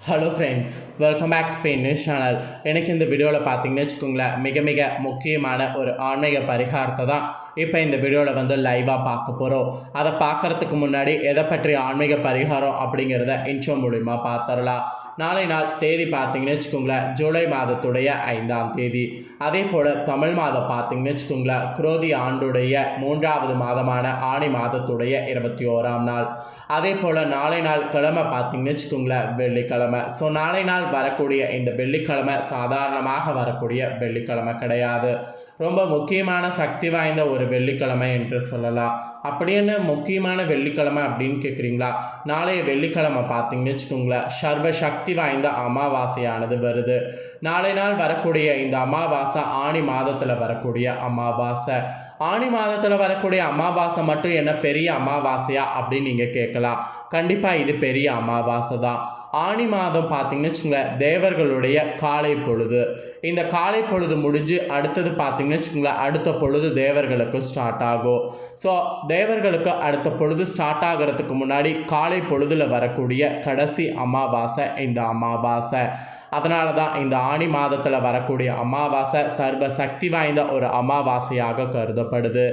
Hello friends welcome back Spain news channel எனக்கு இந்த வீடியோவில் பார்த்தீங்கன்னு வச்சுக்கோங்களேன் மிக மிக முக்கியமான ஒரு ஆன்மீக பரிகாரத்தை தான் இப்போ இந்த வீடியோவில் வந்து லைவாக பார்க்க போகிறோம் அதை பார்க்குறதுக்கு முன்னாடி எதை பற்றி ஆன்மீக பரிகாரம் அப்படிங்கிறத இன்ட்ரோ மூலிமா பார்த்துடலாம். நாளை நாள் தேதி பார்த்தீங்கன்னு வச்சுக்கோங்களேன் ஜூலை மாதத்துடைய ஐந்தாம் தேதி. அதே போல் தமிழ் மாதம் பார்த்தீங்கன்னு வச்சுக்கோங்களேன் குரோதி ஆண்டுடைய மூன்றாவது மாதமான ஆணி மாதத்துடைய இருபத்தி ஓராம் நாள். அதே போல் நாளை நாள் கிழமை பார்த்தீங்கன்னு வச்சுக்கோங்களேன் வெள்ளிக்கிழமை. ஸோ நாளை நாள் வரக்கூடிய இந்த வெள்ளிக்கிழமை சாதாரணமாக வரக்கூடிய வெள்ளிக்கிழமை கிடையாது. ரொம்ப முக்கியமான சக்தி வாய்ந்த ஒரு வெள்ளிக்கிழமை என்று சொல்லலாம். அப்படி என்ன முக்கியமான வெள்ளிக்கிழமை அப்படின்னு கேட்குறீங்களா நாளைய வெள்ளிக்கிழமை பார்த்தீங்கன்னு வச்சுக்கோங்களேன் சர்வ சக்தி வாய்ந்த அமாவாசையானது வருது. நாளை நாள் வரக்கூடிய இந்த அமாவாசை ஆணி மாதத்தில் வரக்கூடிய அமாவாசை. ஆணி மாதத்தில் வரக்கூடிய அமாவாசை மட்டும் என்ன பெரிய அமாவாசையா அப்படின்னு நீங்கள் கேட்கலாம். கண்டிப்பாக இது பெரிய அமாவாசை தான். ஆணி மாதம் பார்த்தீங்கன்னு வச்சுக்கோங்களேன் தேவர்களுடைய காலை பொழுது. இந்த காலை பொழுது முடிஞ்சு அடுத்தது பார்த்தீங்கன்னு வச்சுக்கோங்களேன் அடுத்த பொழுது தேவர்களுக்கு ஸ்டார்ட் ஆகும். ஸோ தேவர்களுக்கு அடுத்த பொழுது ஸ்டார்ட் ஆகிறதுக்கு முன்னாடி காலை பொழுதில் வரக்கூடிய கடைசி அமாவாசை இந்த அமாவாசை. அதனால தான் இந்த ஆணி மாதத்தில் வரக்கூடிய அமாவாசை சர்வ சக்தி வாய்ந்த ஒரு அமாவாசையாக கருதப்படுது.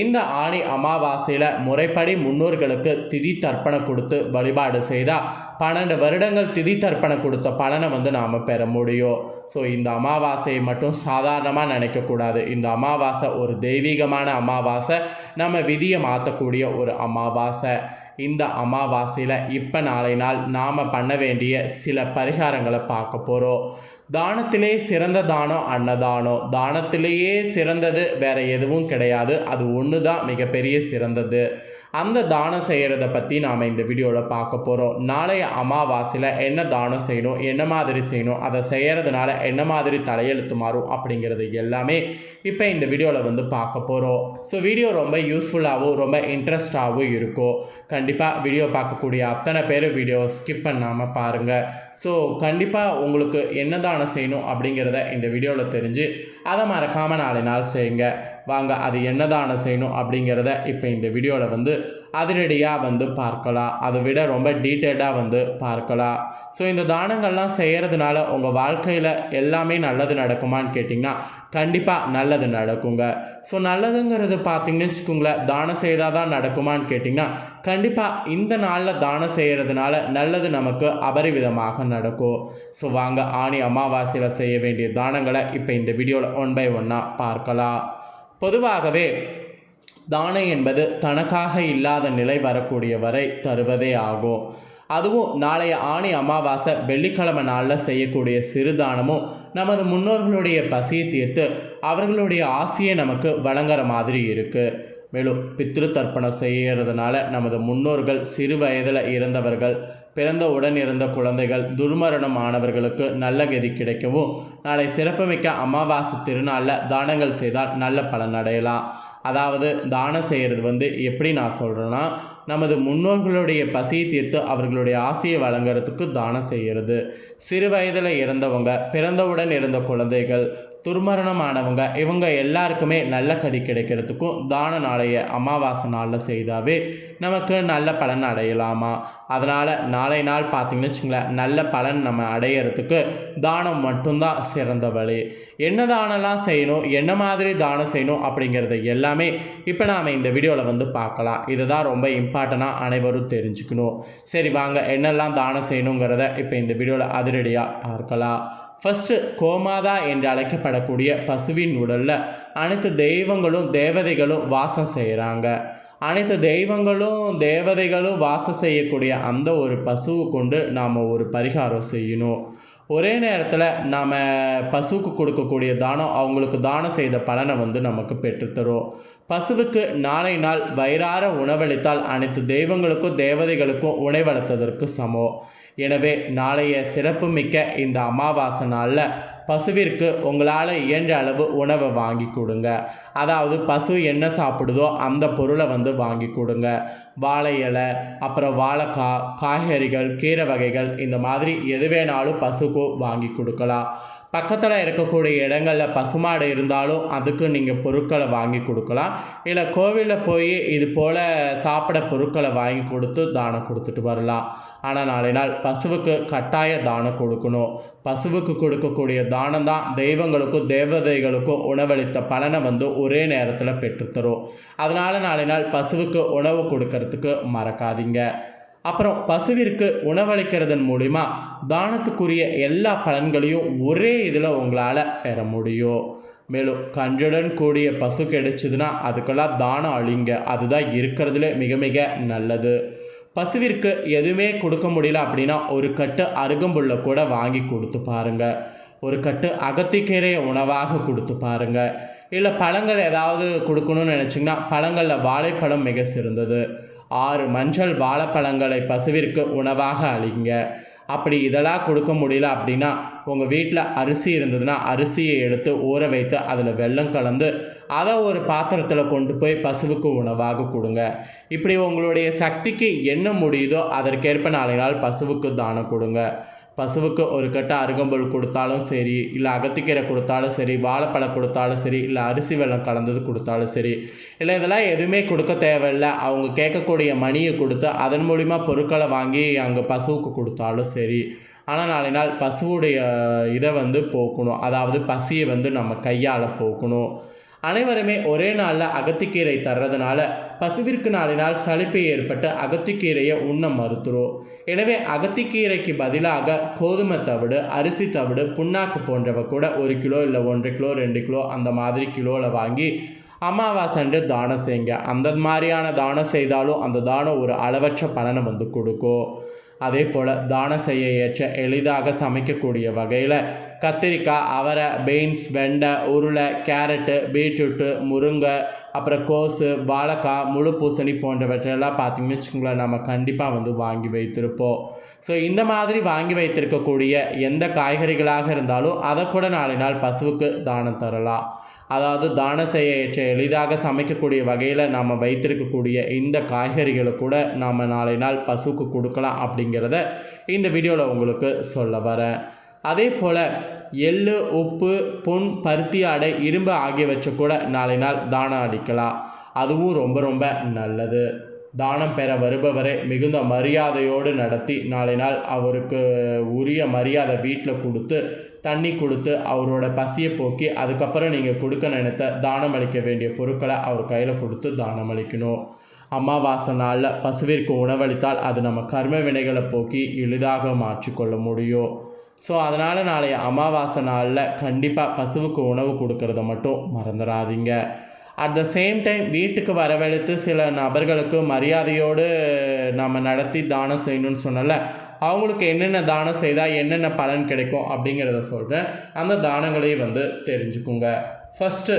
இந்த ஆணி அமாவாசையில் முறைப்படி முன்னோர்களுக்கு திதி தர்ப்பணம் கொடுத்து வழிபாடு செய்தால் பன்னெண்டு வருடங்கள் திதி தர்ப்பணம் கொடுத்த பலனை வந்து நாம் பெற முடியும். ஸோ இந்த அமாவாசையை மட்டும் சாதாரணமாக நினைக்கக்கூடாது இந்த அமாவாசை ஒரு தெய்வீகமான அமாவாசை. நம்ம விதியை மாற்றக்கூடிய ஒரு அமாவாசை. இந்த அமாவாசையில் இப்போ நாளை நாள் நாம் பண்ண வேண்டிய சில பரிகாரங்களை பார்க்க போகிறோம் தானத்திலே சிறந்த தானம் அன்னதானம். தானத்திலேயே சிறந்தது வேற எதுவும் கிடையாது. அது ஒன்று தான் மிகப்பெரிய சிறந்தது. அந்த தானம் செய்கிறத பற்றி நாம் இந்த வீடியோவில் பார்க்க போகிறோம் நாளைய அமாவாசையில் என்ன தானம் செய்யணும் என்ன மாதிரி செய்யணும் அதை செய்கிறதுனால என்ன மாதிரி தலையெழுத்து மாறும் அப்படிங்கிறது எல்லாமே இப்போ இந்த வீடியோவில் வந்து பார்க்க போகிறோம் ஸோ வீடியோ ரொம்ப யூஸ்ஃபுல்லாகவும் ரொம்ப இன்ட்ரெஸ்டாகவும் இருக்கும். கண்டிப்பாக வீடியோ பார்க்கக்கூடிய அத்தனை பேர் வீடியோ ஸ்கிப் பண்ணாமல் பாருங்கள் ஸோ கண்டிப்பாக உங்களுக்கு என்ன தானம் செய்யணும் அப்படிங்கிறத இந்த வீடியோவில் தெரிஞ்சு அதை மறக்காமல் நாளை நாள் செய்யுங்க. வாங்க அது என்ன தானம் செய்யணும் அப்படிங்கிறத இப்போ இந்த வீடியோவில் வந்து அதிரடியாக வந்து பார்க்கலாம். அதை விட ரொம்ப டீட்டெயில்டாக வந்து பார்க்கலாம். ஸோ இந்த தானங்கள்லாம் செய்கிறதுனால உங்கள் வாழ்க்கையில் எல்லாமே நல்லது நடக்குமான்னு கேட்டிங்கன்னா கண்டிப்பாக நல்லது நடக்குங்க. ஸோ நல்லதுங்கிறது பார்த்தீங்கன்னு வச்சுக்கோங்களேன் தானம் செய்தால் தான் நடக்குமான்னு கேட்டிங்கன்னா கண்டிப்பாக இந்த நாளில் தானம் செய்கிறதுனால நல்லது நமக்கு அபரிவிதமாக நடக்கும். ஸோ வாங்க ஆணி அமாவாசையில் செய்ய வேண்டிய தானங்களை இப்போ இந்த வீடியோவில் ஒன் பை ஒன்னாக பார்க்கலாம். பொதுவாகவே தானம் என்பது தனக்காக இல்லாத நிலை வரக்கூடிய வரை தருவதே ஆகும் அதுவும் நாளைய ஆணி அமாவாசை வெள்ளிக்கிழமை நாளில் செய்யக்கூடிய சிறுதானமும் நமது முன்னோர்களுடைய பசியை தீர்த்து அவர்களுடைய ஆசையை நமக்கு வழங்குற மாதிரி இருக்குது மேலும் பித்ரு தர்ப்பணம் செய்கிறதுனால நமது முன்னோர்கள் சிறு வயதில் இறந்தவர்கள் பிறந்த உடன் இருந்த குழந்தைகள் துர்மரணம் ஆனவர்களுக்கு நல்ல கதி கிடைக்கவும் நாளை சிறப்புமிக்க அமாவாசை திருநாளில் தானங்கள் செய்தால் நல்ல பலன் அடையலாம். அதாவது தானம் செய்கிறது வந்து எப்படி நான் சொல்கிறேன்னா நமது முன்னோர்களுடைய பசியை தீர்த்து அவர்களுடைய ஆசையை வழங்குறதுக்கு தானம் செய்கிறது சிறு வயதில் இறந்தவங்க பிறந்தவுடன் இருந்த குழந்தைகள் துர்மரணமானவங்க. இவங்க எல்லாருக்குமே நல்ல கதி கிடைக்கிறதுக்கும் தான நாளைய அமாவாசை நாளில் செய்தாவே நமக்கு நல்ல பலன் அடையலாமா? அதனால் நாளை நாள் பார்த்திங்கன்னு வச்சுங்களேன் நல்ல பலன் நம்ம அடையிறதுக்கு தானம் மட்டும்தான் சிறந்த வழி. என்ன தானம்லாம் செய்யணும் என்ன மாதிரி தானம் செய்யணும் அப்படிங்கிறது எல்லாமே இப்போ நாம் இந்த வீடியோவில் வந்து பார்க்கலாம். இதுதான் ரொம்ப இம்பார்ட்டண்ட்டாக அனைவரும் தெரிஞ்சுக்கணும். சரி வாங்க என்னெல்லாம் தானம் செய்யணுங்கிறத இப்போ இந்த வீடியோவில் அதிரடியாக பார்க்கலாம். ஃபஸ்ட்டு கோமாதா என்று அழைக்கப்படக்கூடிய பசுவின் உடலில் அனைத்து தெய்வங்களும் தேவதைகளும் வாசம் செய்கிறாங்க அனைத்து தெய்வங்களும் தேவதைகளும் வாசம் செய்யக்கூடிய அந்த ஒரு பசுவை கொண்டு நாம் ஒரு பரிகாரம் செய்யணும். ஒரே நேரத்தில் நாம் பசுவுக்கு கொடுக்கக்கூடிய தானம் அவங்களுக்கு தானம் செய்த பலனை வந்து நமக்கு பெற்றுத்தரும் பசுவுக்கு நாளை நாள் வயிறார உணவளித்தால் அனைத்து தெய்வங்களுக்கும் தேவதைகளுக்கும் உணவளித்ததற்கு சமம். எனவே நாளைய சிறப்புமிக்க இந்த அமாவாசை நாளில் பசுவிற்கு உங்களால் இயன்ற அளவு உணவை வாங்கி கொடுங்க. அதாவது பசு என்ன சாப்பிடுதோ அந்த பொருளை வந்து வாங்கி கொடுங்க. வாழை இலை அப்புறம் வாழைக்காய் காய்கறிகள் கீரை வகைகள் இந்த மாதிரி எது வேணாலும் பசுக்கு வாங்கி கொடுக்கலாம். பக்கத்தில் இருக்கக்கூடிய இடங்களில் பசுமாடு இருந்தாலும் அதுக்கு நீங்கள் பொருட்களை வாங்கி கொடுக்கலாம். இல்லை கோவிலில் போய் இது போல் சாப்பிட பொருட்களை வாங்கி கொடுத்து தானம் கொடுத்துட்டு வரலாம். ஆனால் நாளை நாள் பசுவுக்கு கட்டாய தானம் கொடுக்கணும். பசுவுக்கு கொடுக்கக்கூடிய தானம் தான் தெய்வங்களுக்கும் தேவதைகளுக்கும் உணவளித்த பலனை வந்து ஒரே நேரத்தில் பெற்றுத்தரும். அதனால் நாளை நாள் பசுவுக்கு உணவு கொடுக்கறதுக்கு மறக்காதீங்க. அப்புறம் பசுவிற்கு உணவளிக்கிறதன் மூலிமா தானத்துக்குரிய எல்லா பலன்களையும் ஒரே இதில் உங்களால் பெற முடியும். மேலும் கன்றுடன் கூடிய பசு கிடைச்சதுன்னா அதுக்கெல்லாம் தானம் அழிங்க அதுதான் இருக்கிறதுல மிக மிக நல்லது. பசுவிற்கு எதுவுமே கொடுக்க முடியல அப்படின்னா ஒரு கட்டு அருகம்புல்லை கூட வாங்கி கொடுத்து பாருங்கள் ஒரு கட்டு அகத்திக்கீரையை உணவாக கொடுத்து பாருங்க. இல்லை பழங்கள் ஏதாவது கொடுக்கணும்னு நினச்சிங்கன்னா பழங்களில் வாழைப்பழம் மிக சிறந்தது. ஆறு மஞ்சள் வாழைப்பழங்களை பசுவிற்கு உணவாக அளிங்க அப்படி இதெல்லாம் கொடுக்க முடியல அப்படின்னா உங்கள் வீட்டில் அரிசி இருந்ததுன்னா அரிசியை எடுத்து ஊற வைத்து அதில் வெள்ளம் கலந்து அதை ஒரு பாத்திரத்தில் கொண்டு போய் பசுவுக்கு உணவாக கொடுங்க. இப்படி உங்களுடைய சக்திக்கு என்ன முடியுதோ அதற்கேற்ப நாளை நாள் பசுவுக்கு தானம் கொடுங்க. பசுவுக்கு ஒரு கட்டு அருகம்புல் கொடுத்தாலும் சரி இல்லை அகத்திக்கீரை கொடுத்தாலும் சரி வாழைப்பழம் கொடுத்தாலும் சரி இல்லை அரிசி வெள்ளம் கலந்தது கொடுத்தாலும் சரி இல்லை இதெல்லாம் எதுவுமே கொடுக்க தேவையில்லை. அவங்க கேட்கக்கூடிய மணியை கொடுத்து அதன் மூலிமா பொருட்களை வாங்கி அங்கே பசுவுக்கு கொடுத்தாலும் சரி. ஆனால் நாளை நாள் பசுவுடைய இதை வந்து போக்கணும். அதாவது பசியை வந்து நம்ம கையால் போக்கணும். அனைவருமே ஒரே நாளில் அகத்திக்கீரை தர்றதுனால பசுவிற்கு நாளினால் நாள் சலிப்பு ஏற்பட்டு அகத்திக்கீரையை உண்ண மறுத்துரும் எனவே அகத்திக்கீரைக்கு பதிலாக கோதுமை தவிடு அரிசி தவிடு புண்ணாக்கு போன்றவை கூட ஒரு கிலோ இல்லை ஒன்றரை கிலோ ரெண்டு கிலோ அந்த மாதிரி கிலோவில் வாங்கி அமாவாசைன்று தானம் செய்யுங்க. அந்த மாதிரியான தானம் செய்தாலும் அந்த தானம் ஒரு அளவற்ற பலனை வந்து கொடுக்கும். அதே போல் தானம் செய்ய ஏற்ற எளிதாக சமைக்கக்கூடிய வகையில் கத்திரிக்காய் அவரை பீன்ஸ் வெண்டை உருளை கேரட்டு பீட்ரூட்டு முருங்கை அப்புறம் கோஸு வாழைக்காய் முழு பூசணி போன்றவற்றெல்லாம் பார்த்திங்கன்னு வச்சுக்கோங்களேன் நம்ம கண்டிப்பாக வந்து வாங்கி வைத்திருப்போம். ஸோ இந்த மாதிரி வாங்கி வைத்திருக்கக்கூடிய எந்த காய்கறிகளாக இருந்தாலும் அதை கூட நாளை நாள் பசுவுக்கு தானம் தரலாம். அதாவது தானம் செய்ய ஏற்ற எளிதாக சமைக்கக்கூடிய வகையில் நாம் வைத்திருக்கக்கூடிய இந்த காய்கறிகளை கூட நாம் நாளை நாள் பசுவுக்கு கொடுக்கலாம் அப்படிங்கிறத இந்த வீடியோவில் உங்களுக்கு சொல்ல வரேன். அதே போல் எள்ளு உப்பு புண் பருத்தி ஆடை இரும்பு ஆகியவற்றை கூட நாளை நாள் தானம் அடிக்கலாம் அதுவும் ரொம்ப ரொம்ப நல்லது. தானம் பெற வருபவரை மிகுந்த மரியாதையோடு நடத்தி நாளை நாள் அவருக்கு உரிய மரியாதை வீட்டில் கொடுத்து தண்ணி கொடுத்து அவரோட பசியை போக்கி அதுக்கப்புறம் நீங்கள் கொடுக்க நினைத்த தானம் அளிக்க வேண்டிய பொருட்களை அவர் கையில் கொடுத்து தானம் அளிக்கணும். அமாவாசை நாளில் பசுவிற்கு உணவளித்தால் அது நம்ம கர்ம வினைகளை போக்கி எளிதாக மாற்றிக்கொள்ள முடியும். ஸோ அதனால் நாளைய அமாவாசை நாளில் கண்டிப்பாக பசுவுக்கு உணவு கொடுக்கறத மட்டும் மறந்துடாதீங்க அட் த சேம் டைம் வீட்டுக்கு வரவழைத்து சில நபர்களுக்கு மரியாதையோடு நம்ம நடத்தி தானம் செய்யணும்னு சொன்னல அவங்களுக்கு என்னென்ன தானம் செய்தால் என்னென்ன பலன் கிடைக்கும் அப்படிங்கிறத சொல்கிறேன் அந்த தானங்களையும் வந்து தெரிஞ்சுக்குங்க. ஃபஸ்ட்டு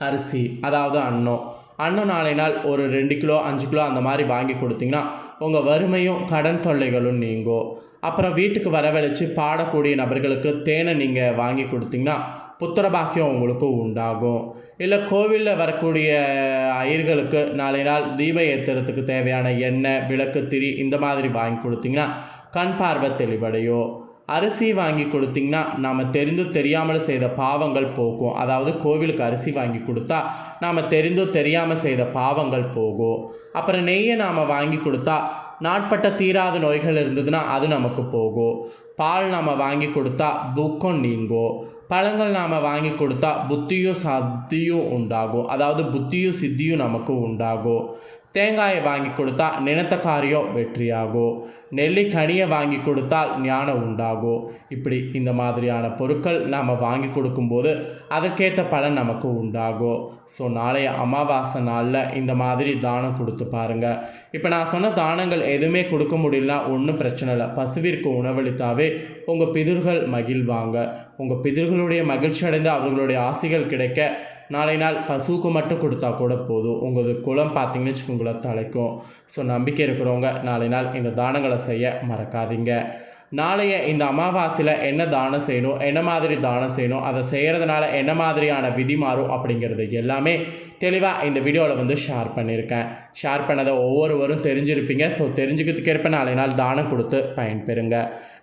அரிசி அதாவது அன்னம். அன்னம் நாளை நாள் ஒரு ரெண்டு கிலோ அஞ்சு கிலோ அந்த மாதிரி வாங்கி கொடுத்தீங்கன்னா உங்கள் வறுமையும் கடன் தொல்லைகளும் நீங்கும். அப்புறம் வீட்டுக்கு வரவழைச்சு பாடக்கூடிய நபர்களுக்கு தேனை நீங்கள் வாங்கி கொடுத்தீங்கன்னா புத்திர பாக்கியம் உங்களுக்கு உண்டாகும். இல்லை கோவிலில் வரக்கூடிய ஐயர்களுக்கு நாளை நாள் தீபம் ஏற்றுறதுக்கு தேவையான எண்ணெய் விளக்கு திரி இந்த மாதிரி வாங்கி கொடுத்தீங்கன்னா கண் பார்வை தெளிவடையும் அரிசி வாங்கி கொடுத்தீங்கன்னா நாம் தெரிந்து தெரியாமல் செய்த பாவங்கள் போகும். அதாவது கோவிலுக்கு அரிசி வாங்கி கொடுத்தா நாம் தெரிந்து தெரியாமல் செய்த பாவங்கள் போகும். அப்புறம் நெய்யை நாம் வாங்கி கொடுத்தா நாட்பட்ட தீராத நோய்கள் இருந்ததுன்னா அது நமக்கு போகும் பால் நாம் வாங்கி கொடுத்தா துக்கம் நீங்கும் பழங்கள் நாம் வாங்கி கொடுத்தா புத்தியும் சத்தியும் உண்டாகும் அதாவது புத்தியும் சித்தியும் நமக்கு உண்டாகும் தேங்காயை வாங்கி கொடுத்தா நினைத்த காரியம் வெற்றியாகும் நெல்லிக்கனியை வாங்கி கொடுத்தால் ஞானம் உண்டாகும். இப்படி இந்த மாதிரியான பொருட்கள் நாம் வாங்கி கொடுக்கும்போது அதற்கேற்ற பலன் நமக்கு உண்டாகும். ஸோ நாளைய அமாவாசை நாளில் இந்த மாதிரி தானம் கொடுத்து பாருங்கள் இப்போ நான் சொன்ன தானங்கள் எதுவுமே கொடுக்க முடியலனா ஒன்றும் பிரச்சனை இல்லை. பசுவிற்கு உணவளித்தாவே உங்கள் பிதிர்கள் மகிழ்வாங்க. உங்கள் பிதிர்களுடைய மகிழ்ச்சி அடைந்து அவர்களுடைய ஆசைகள் கிடைக்க நாளை நாள் பசுவுக்கு மட்டும் கொடுத்தா கூட போதும். உங்களது குளம் பார்த்தீங்கன்னு வச்சுக்கோங்களேன் தலைக்கும். ஸோ நம்பிக்கை இருக்கிறவங்க நாளை நாள் இந்த தானங்களை செய்ய மறக்காதீங்க. நாளைய இந்த அமாவாசையில் என்ன தானம் செய்யணும் என்ன மாதிரி தானம் செய்யணும் அதை செய்கிறதுனால என்ன மாதிரியான விதி மாறும் அப்படிங்கிறது எல்லாமே தெளிவாக இந்த வீடியோவில் வந்து ஷேர் பண்ணியிருக்கேன். ஷேர் பண்ணதை ஒவ்வொருவரும் தெரிஞ்சிருப்பீங்க. ஸோ தெரிஞ்சுக்கிறதுக்கேற்ப நாளை நாள் தானம் கொடுத்து பயன்பெறுங்க.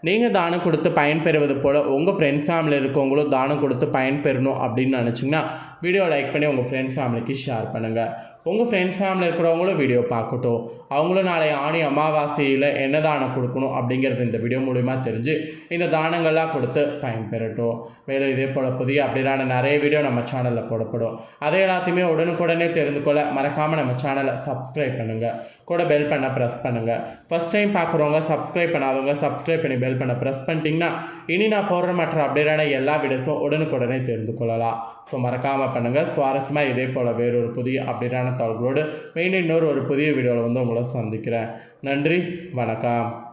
நீங்கள் தானம் கொடுத்து பயன்பெறுவது போல் உங்கள் ஃப்ரெண்ட்ஸ் ஃபேமிலியில் இருக்கவங்களும் தானம் கொடுத்து பயன்பெறணும் அப்படின்னு நினச்சிங்கன்னா வீடியோ லைக் பண்ணி உங்கள் ஃப்ரெண்ட்ஸ் ஃபேமிலிக்கு ஷேர் பண்ணுங்கள் உங்கள் ஃப்ரெண்ட்ஸ் ஃபேமிலியில் இருக்கிறவங்களும் வீடியோ பார்க்கட்டும். அவங்களும் நாளை ஆணி அமாவாசையில் என்ன தானம் கொடுக்கணும் அப்படிங்கிறது இந்த வீடியோ மூலிமா தெரிஞ்சு இந்த தானங்கள்லாம் கொடுத்து பயன்பெறட்டும். மேலும் இதே போல் புதிய அப்படியான நிறைய வீடியோ நம்ம சேனலில் போடப்படும். அதை எல்லாத்தையுமே உடனுக்குடனே தெரிந்து கொள்ள மறக்காமல் நம்ம சேனலை சப்ஸ்கிரைப் பண்ணுங்கள் கூட பெல் பண்ண ப்ரெஸ் பண்ணுங்கள் ஃபஸ்ட் டைம் பார்க்குறவங்க சப்ஸ்கிரைப் பண்ணாதவங்க சப்ஸ்கிரைப் பண்ணி பெல் பண்ண ப்ரெஸ் பண்ணிட்டீங்கன்னா இனி நான் போடுற மற்ற அப்டேட்டான எல்லா வீடியோஸும் உடனுக்குடனே தெரிந்து கொள்ளலாம். ஸோ மறக்காமல் பண்ணுங்கள் சுவாரஸ்யமாக இதே போல் வேறொரு புதிய அப்டேட்டான தாழ்களோடு மெயின் இன்னொரு ஒரு புதிய வீடியோவில் வந்து உங்களை சந்திக்கிறேன். நன்றி வணக்கம்.